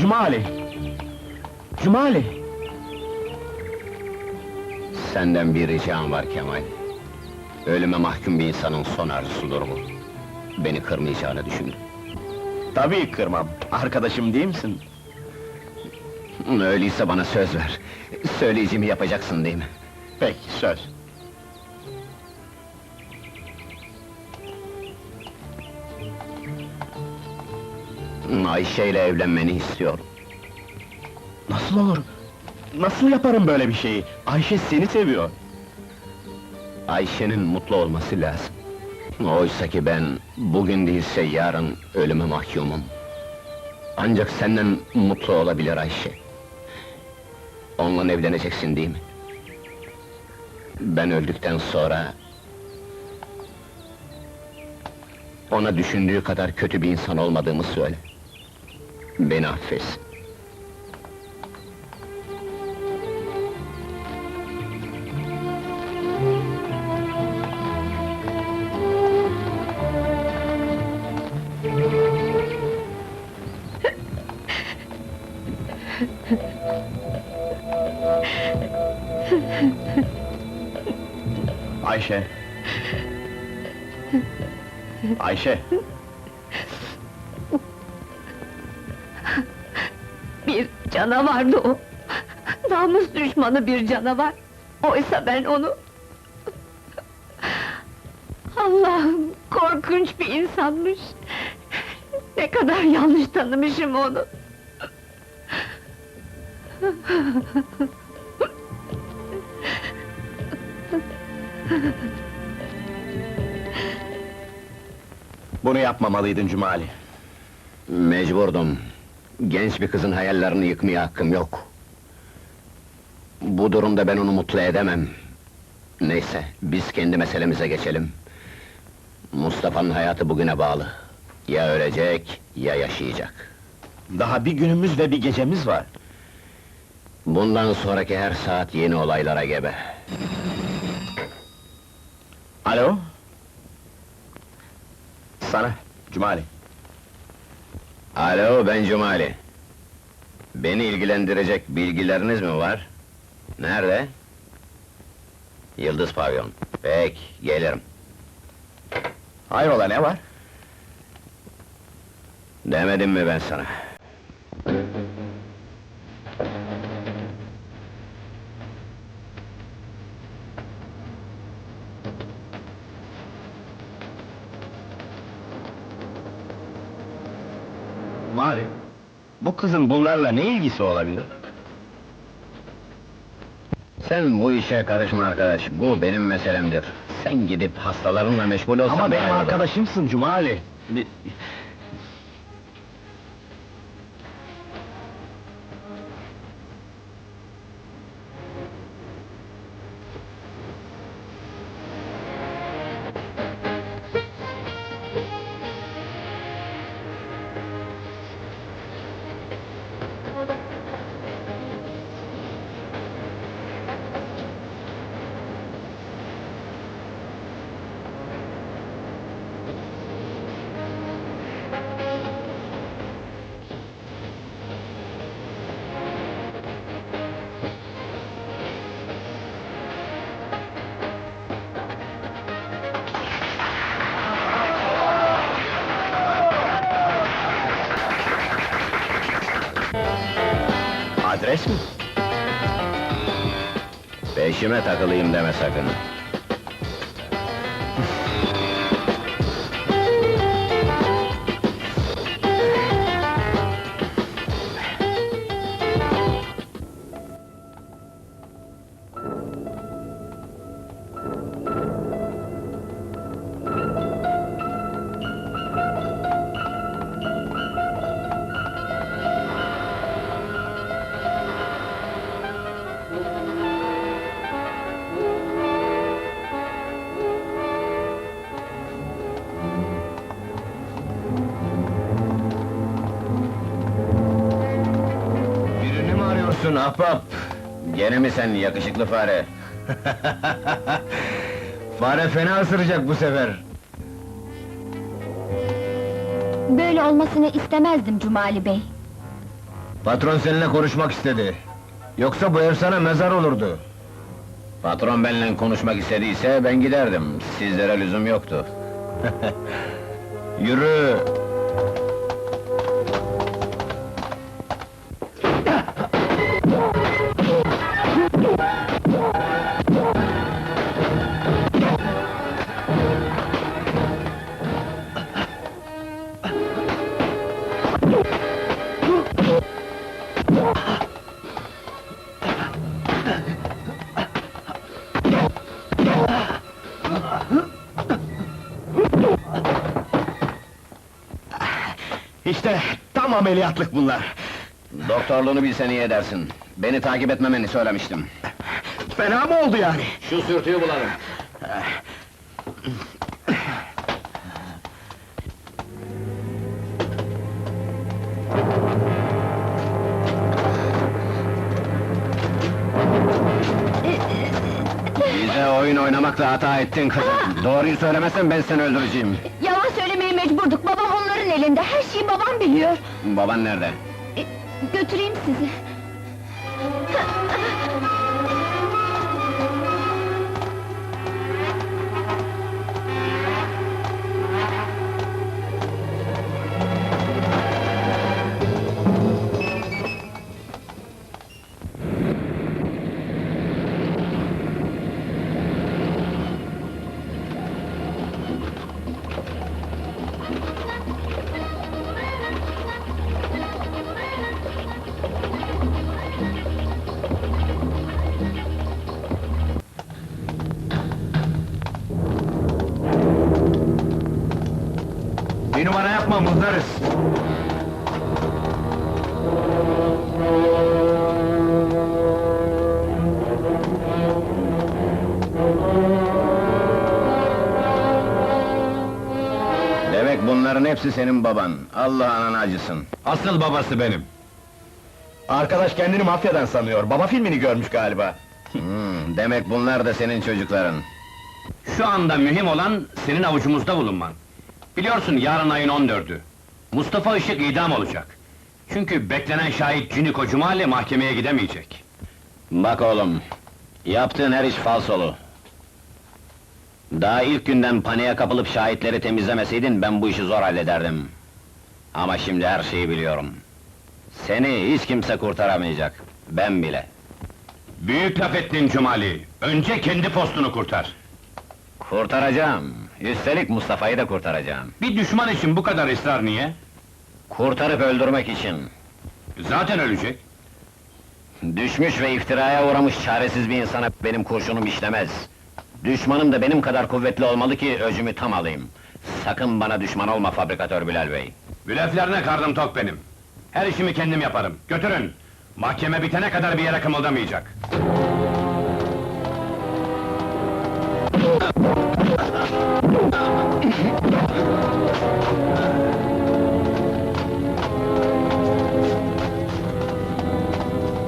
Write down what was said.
Cumali! Cumali! Senden bir ricam var Kemal. Ölüme mahkum bir insanın son arzusudur bu. Beni kırmayacağını düşündüm. Tabii kırmam. Arkadaşım değil misin? Öyleyse bana söz ver. Söyleyeceğimi yapacaksın değil mi? Peki, söz. Ayşe ile evlenmeni istiyorum. Nasıl olur? Nasıl yaparım böyle bir şeyi? Ayşe seni seviyor. Ayşe'nin mutlu olması lazım. Oysa ki ben, bugün değilse yarın ölüme mahkumum. Ancak senden mutlu olabilir Ayşe. Onunla evleneceksin değil mi? Ben öldükten sonra... Ona düşündüğü kadar kötü bir insan olmadığımı söyle. Beni affetsin. Ayşe. Ayşe, canavardı o. Namus düşmanı bir canavar. Oysa ben onu... Allah'ım, korkunç bir insanmış. Ne kadar yanlış tanımışım onu. bunu yapmamalıydın Cumali. Mecburdum. Genç bir kızın hayallerini yıkmaya hakkım yok. Bu durumda ben onu mutlu edemem. Neyse, biz kendi meselemize geçelim. Mustafa'nın hayatı bugüne bağlı. Ya ölecek, ya yaşayacak. Daha bir günümüz ve bir gecemiz var. Bundan sonraki her saat yeni olaylara gebe. Alo? Sana, Cumali. Alo, ben Cumali. Beni ilgilendirecek bilgileriniz mi var? Nerede? Yıldız Pavyon. Peki, gelirim. Hayrola ne var? Demedim mi ben sana? Mari, bu kızın bunlarla ne ilgisi olabilir? Sen bu işe karışma arkadaş, bu benim meselemdir. Sen gidip hastalarınla meşgul olsan... Ama benim arkadaşımsın Cumali. Bir- Adres mi? Peşime takılayım deme sakın. Ahbap? Gene mi sen yakışıklı fare? fare fena ısıracak bu sefer. Böyle olmasını istemezdim Cumali Bey. Patron seninle konuşmak istedi. Yoksa bu ev sana mezar olurdu. Patron benimle konuşmak istediyse ben giderdim. Sizlere lüzum yoktu. Yürü! İşte tam ameliyatlık bunlar. Doktorluğunu bilsen iyi edersin. Beni takip etmemeni söylemiştim. Fena mı oldu yani? Şu sürtüyü bulalım. Bize oyun oynamakla hata ettin kızım. Doğruyu söylemezsen ben seni öldüreceğim. Yalan söylemeye mecburduk, babam onların elinde, her şeyi babam biliyor. Baban nerede? E, götüreyim sizi. Bir numara yapma, muzlarız! Demek bunların hepsi senin baban. Allah ananı acısın. Asıl babası benim. Arkadaş kendini mafyadan sanıyor. Baba filmini görmüş galiba. Hmm, demek bunlar da senin çocukların. Şu anda mühim olan senin avucumuzda bulunman. Biliyorsun yarın ayın 14'ü. Mustafa Işık idam olacak. Çünkü beklenen şahit Cüniko Cumali mahkemeye gidemeyecek. Bak oğlum, yaptığın her iş falsolu. Daha ilk günden paniğe kapılıp şahitleri temizlemeseydin ben bu işi zor hallederdim. Ama şimdi her şeyi biliyorum. Seni hiç kimse kurtaramayacak, ben bile. Büyük laf ettin Cumali. Önce kendi postunu kurtar. Kurtaracağım, üstelik Mustafa'yı da kurtaracağım. Bir düşman için bu kadar ısrar niye? Kurtarıp öldürmek için. Zaten ölecek. Düşmüş ve iftiraya uğramış çaresiz bir insana benim kurşunum işlemez. Düşmanım da benim kadar kuvvetli olmalı ki öcümü tam alayım. Sakın bana düşman olma fabrikatör Bilal Bey. Bleflerine karnım tok benim. Her işimi kendim yaparım. Götürün. Mahkeme bitene kadar bir yere kımıldamayacak. you